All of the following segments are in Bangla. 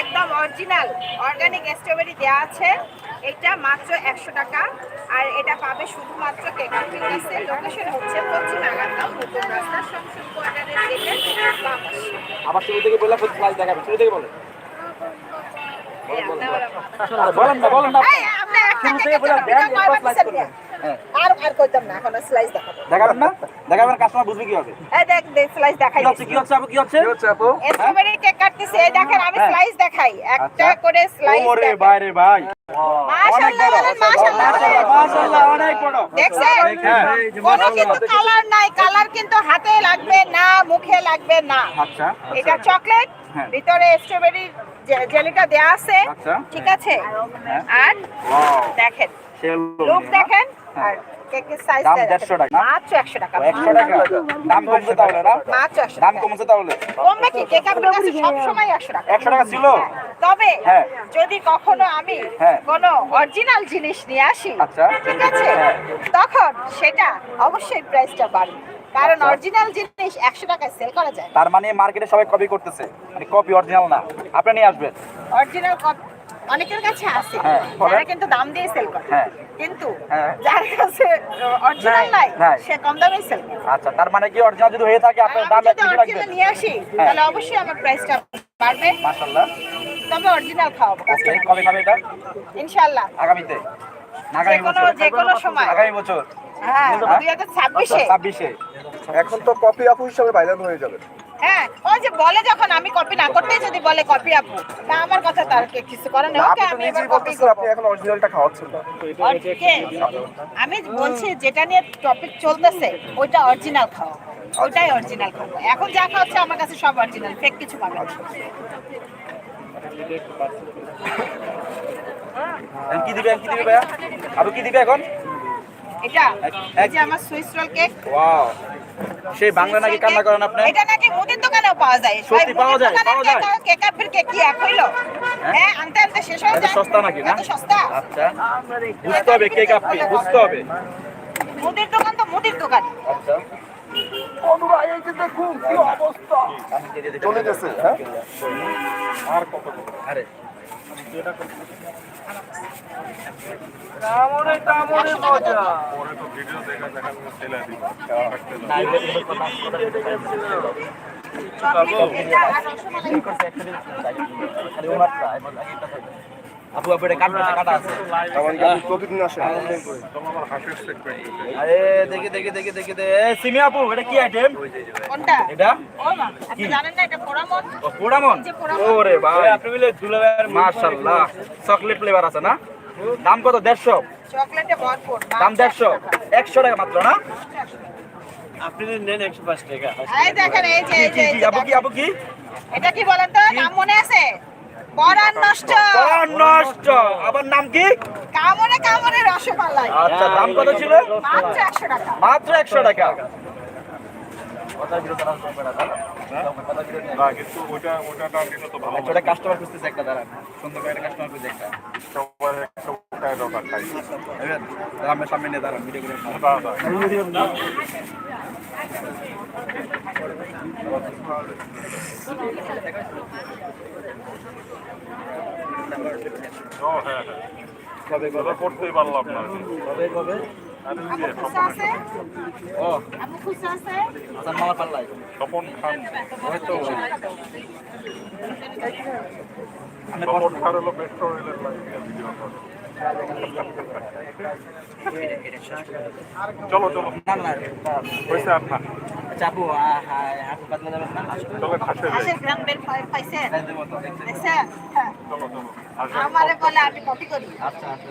একদম অরিজিনাল অর্গানিক স্ট্রবেরি দেওয়া আছে। এটা মাত্র একশো টাকা। আর এটা পাবে শুধুমাত্র লোকেশন হচ্ছে পশ্চিম আগারগাঁও নতুন রাস্তা সংসদ কোয়ার্টারের গেটের আবার শুরু থেকে বললাম দেখাবে। শুরু থেকে আরে বলেন না বলেন না। শুরু থেকে বললাম করবেন। আর আর কইতাম না এখন স্লাইস দেখাবো। দেখাবেন না? দেখাবেন কাস্টমার বুঝবে কি হবে এই দেখ দেখ স্লাইস দেখাই হচ্ছে কি হচ্ছে আপু কি হচ্ছে? আপু? স্ট্রবেরি কেক কাটতেছে এই দেখেন আমি। স্লাইস দেখাই। একটা আচ্ছা। করে স্লাইস ওরে ভাই রে ভাই। মাশাআল্লাহ মাশাআল্লাহ। মাশাআল্লাহ মাশাআল্লাহ অনেক বড়। দেখছেন? হ্যাঁ। কোনো কিন্তু কালার নাই। কালার কিন্তু হাতে লাগবে না মুখে লাগবে না। আচ্ছা এটা চকলেট হ্যাঁ। ভিতরে স্ট্রবেরি জেলিটা দেয়া আছে। আচ্ছা। ঠিক আছে? হ্যাঁ। আর দেখেন। লুক দেখেন। আর কেকের সাইজ দাম 150 টাকা। মাত্র 100 টাকা। 100 টাকা। দাম কমছে তাহলে না? মাত্র 100 দাম কমছে তাহলে। কমবে কি? কেক আপনার কাছে সব সময় 100 টাকা? 100 টাকা ছিল? তবে হ্যাঁ। যদি কখনো আমি হ্যাঁ। কোনো অরিজিনাল জিনিস নিয়ে আসি আচ্ছা। ঠিক আছে? হ্যাঁ। তখন সেটা অবশ্যই প্রাইসটা বাড়বে। কারণ আচ্ছা। অরিজিনাল জিনিস একশো টাকায় সেল করা যায়। তার মানে মার্কেটে সবাই কপি করতেছে। মানে কপি অরিজিনাল না। আপনি নিয়ে আসবেন। অরিজিনাল কপি অনেকের কাছে আছে। হ্যাঁ, কিন্তু দাম দিয়ে সেল করে। হ্যাঁ। কিন্তু হ্যাঁ। যার কাছে অরিজিনাল নাই। সে কম দামে সেল করে আচ্ছা তার মানে কি অরিজিনাল যদি হয়ে থাকে আপনার দাম একটু বেশি অরিজিনাল নিয়ে আসি হ্যাঁ। তাহলে অবশ্যই আমার প্রাইসটা বাড়বে। মাশাআল্লাহ। তবে অরিজিনাল খাওয়াবো। কবে খাবে এটা? ইনশাআল্লাহ। আগামীতে। আগামী বছর। যে কোনো সময়। আগামী বছর। হ্যাঁ হ্যাঁ? দুই হাজার ছাব্বিশে। ছাব্বিশে। এখন তো কপি আপু হিসাবে ভাইরাল হয়ে যাবে। হ্যাঁ ওই যে বলে যখন আমি কপি না করতেই যদি বলে কপি আপু তা আমার কথা তার কিছু করে না। ওকে আমি এবার কপি আপনি এখন অরিজিনালটা খাওয়াচ্ছেন না। আমি বলছি যেটা নিয়ে টপিক চলতেছে ওইটা অরিজিনাল খাও ওইটাই অরিজিনাল খাব এখন যা খাচ্ছে আমার কাছে সব অরিজিনাল ফেক কিছু পাবে না। কি দিবে কি দিবে ভাইয়া? আরও কি দিবে এখন? এটা এই যে আমার সুইস রোল কেক ওয়াও সেই বাংলা নাকি কান্না করেন আপনি? এটা নাকি মুদির দোকানেও পাওয়া যায়। সত্যি পাওয়া যায়, পাওয়া যায়? কেক আপের কেক কি এক হইল? হ্যাঁ? আনতে আনতে শেষ হয়ে যায়। সস্তা নাকি না? সস্তা। আচ্ছা। বুঝতে হবে কে কাপি বুঝতে হবে। মুদির দোকান তো মুদির দোকান। আচ্ছা। চলে গেছে হ্যাঁ? আরে। আপু আপু এটা কাটা কাটা আছে। প্রতিদিন আরে দেখি দেখি দেখি দেখি দে সিমি আপু এটা কি আইটেম কোনটা? এটা? ও মা আপনি জানেন না এটা পোড়ামন। পোড়ামন? এই যে পোড়ামন। ওরে ভাই। আপনি দুলাভাইয়ের মাশাআল্লাহ। চকলেট ফ্লেভার আছে না? দাম কত? দেড়শো। দাম দেড়শো। একশো টাকা মাত্র না? আপনি নেন একশো পাঁচ টাকা। এই দেখেন এই যে কি এই যে কি কি যে কি এটা কি বলেন তো? নাম মনে আছে? পরাণ নষ্ট পরাণ নষ্ট আবার নাম কি? কামড়ে কামড়ে রসমালাই। আচ্ছা দাম কত ছিল? মাত্র একশো টাকা। মাত্র কাস্টমার খুঁজতেছে একটা দাঁড়ান সুন্দর করে কাস্টমার খুঁজে একটা? দাঁড়ান, সামনে নিয়ে দাঁড়ান ভিডিও করে কবে কবে? করতেই পারলাম না। কবে কবে? তপন খান। হয়তো। তপন খান হলো মেট্রো রেলের লাইনে ভিডিও করে। চলো চলো। হয়েছে আমারে বলে আমি কপি করি। আচ্ছা আচ্ছা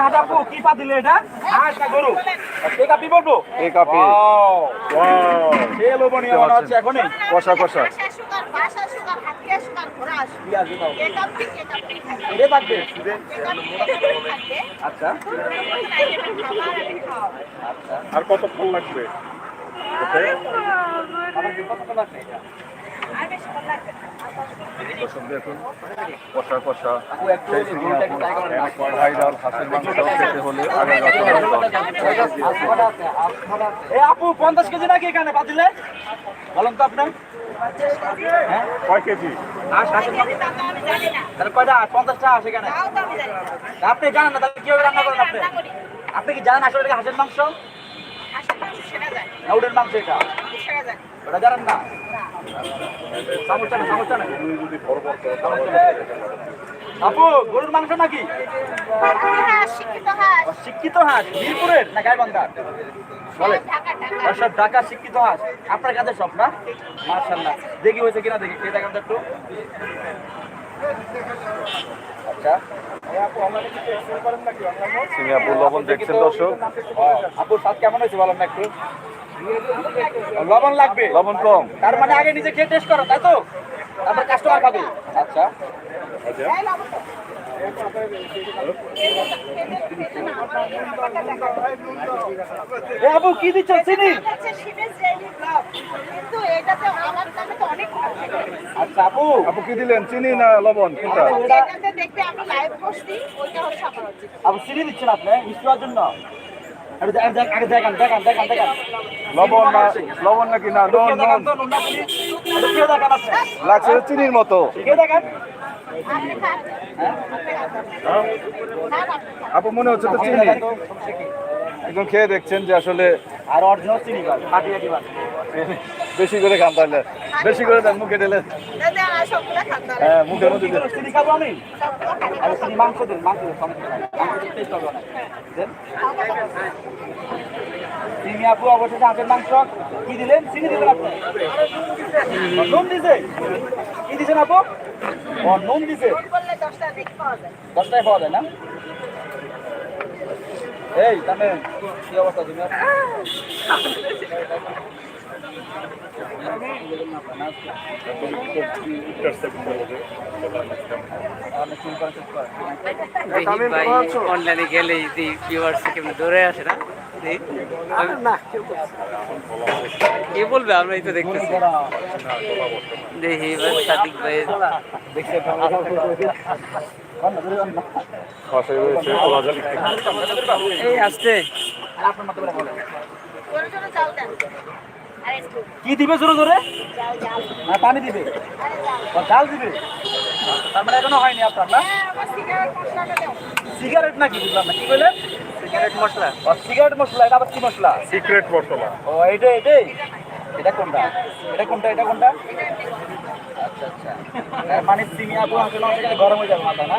হাট আপু কি পা দিলে এটা? হাঁস না গরু। এই কাপি বলব? এই কাপি। ওয়াও সে লোভনীয় মনে হচ্ছে এখনই। কষা কষা। থাকবে? আচ্ছা। খাবার আমি খাও কতক্ষণ লাগবে আমার কি কত লাগবে এটা আর বেশি ভালো লাগবে না। আর দশ মিনিট দর্শক দেখুন কষা কষা না ভাইরাল হাঁসের মাংস খেতে হলে আগে আপু পঞ্চাশ কেজি নাকি এখানে বাতিলে বলেন তো আপনি হ্যাঁ কয় কেজি তাহলে কয়টা পঞ্চাশটা এখানে আপনি জানেন না তাহলে কীভাবে রান্না করেন আপনি আপনি কি জানেন আসলে হাঁসের মাংস হাঁসের মাংস সেটা জানি না উটের মাংস এটা সেটা ওটা জানেন না সমস্যা না সমস্যা না আপু গরুর মাংস নাকি? শিক্ষিত হাঁস। মিরপুরের না গাইবান্ধার বলে সব ঢাকা। শিক্ষিত হাঁস। আপনার কাছে সব না? মার্শাল্লাহ দেখি হয়েছে কিনা দেখি। খেয়ে দেখান একটু? আচ্ছা। সিঙ্গাপুর লবণ দেখছেন দর্শক? আপুর স্বাদ কেমন হয়েছে বলেন না একটু? লবণ লাগবে। লবণ কম। তার মানে আগে নিজে খেয়ে টেস্ট করো তাই তো? তারপর কাস্টমার খাবে আচ্ছা। এই লাবণ তো। এ আপু কি দিচ্ছ? চিনি। আচ্ছা আপু আপু কি দিলেন? চিনি না লবণ? কোনটা? আপু চিনি দিচ্ছেন আপনি? মিষ্টি জন্য? লবণ না লবণ নাকি? না নুন নুন লাগছে চিনির মতো। খান। আপু মনে হচ্ছে তো চিনি। একদম খেয়ে দেখছেন যে আসলে আর অরিজিনাল চিনি বেশি করে খান তাহলে। বেশি করে দেন মুখে ঢেলে। হ্যাঁ মুখের মধ্যে চিনি খাব আমি। সবগুলো খান। আর চিনি মাংস দিন মাংস চিনি আপু অবশেষে হাঁসের মাংস। কি দিলেন? চিনি দিলেন আপনি? নুন দিছে। কি দিছেন আপু? নুন দিছে। দশটায় পাওয়া যায় না? এই তাহলে কি অবস্থা তুমি অনলাইনে গেলে যদি ভিউয়ার্স কেমন দৌড়ে আসে না? কে বলবে? আমরাই তো দেখতেছি। দেখি সাদিক ভাই দেখছে কি দিবে জোরে জোরে? পানি দিবে। চাল। দিবে। তার মানে এখনও হয়নি আপনার না? হ্যাঁ, সিগারেট। সিগারেট নাকি বুঝলাম না কি বললেন সিগারেট মশলা। সিগারেট মশলা এটা আবার কি মশলা? সিক্রেট মশলা। ও এটা এটাই এটা কোনটা এটা কোনটা? এটা কোনটা আচ্ছা আচ্ছা। তার মানে চিনি আপু আসলে অনেক গরম হয়ে যাবে মাথা না?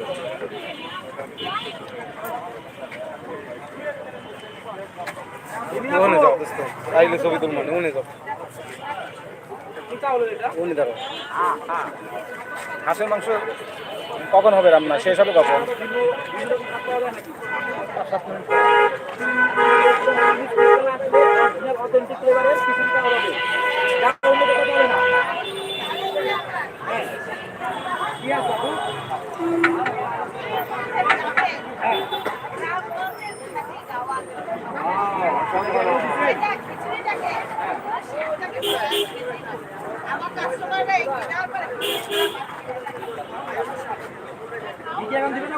মনে যাও, আইলে ছবি তুলবো মনে যাও। হাঁসের মাংস কখন হবে রান্না? শেষ হবে কখন? অথেন্টিক ফ্লেভারের হবে না দিবে না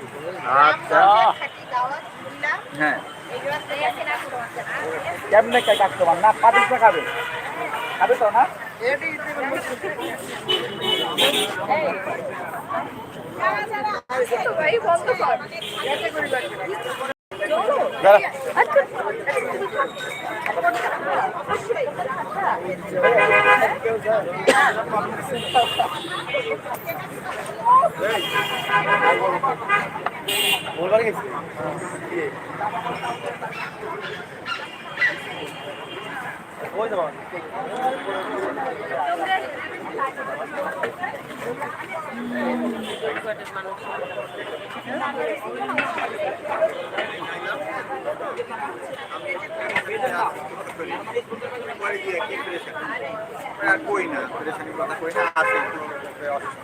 আচ্ছা। হ্যাঁ। কেমনে খাই কাস্টমার না পাতিস না খাবে খাবে তো না যারা কই না কথা কই না আছে অসুস্থ।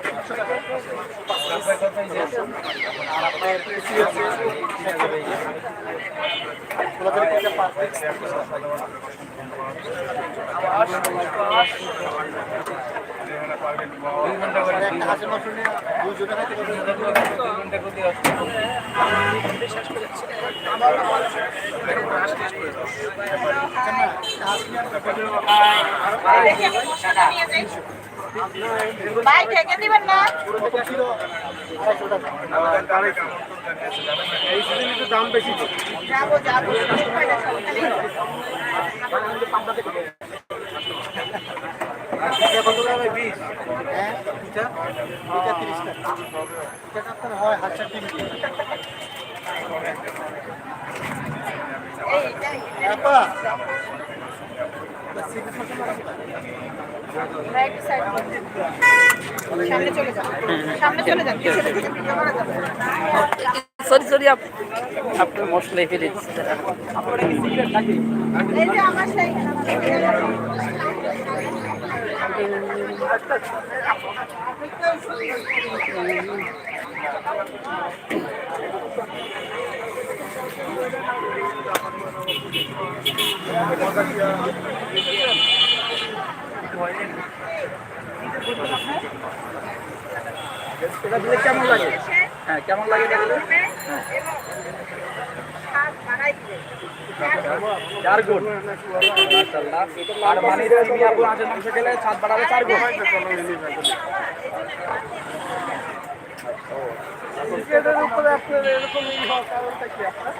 একটা ভাই ঢেকে দিবেন না? দাম বেশি যাব যাব। হ্যাঁ? হয় হাজার তিন side করুন। সামনে চলে যান সামনে চলে যান পিছনে থেকে ভিডিও যাবে সরি সরি আপনার মশলাই ফেলে দিচ্ছি দাঁড়া। আপনারা কি সিগারেট নাকি এই যে আমার সেই এটা দিলে কেমন লাগে? হ্যাঁ কেমন লাগে এটা দিবে চার গুণ। আর মানে সিমি আপু মাংস খেলে স্বাদ বাড়াবে চার গুণ। এটার উপরে আপনার এরকম কারণটা কি আপনার?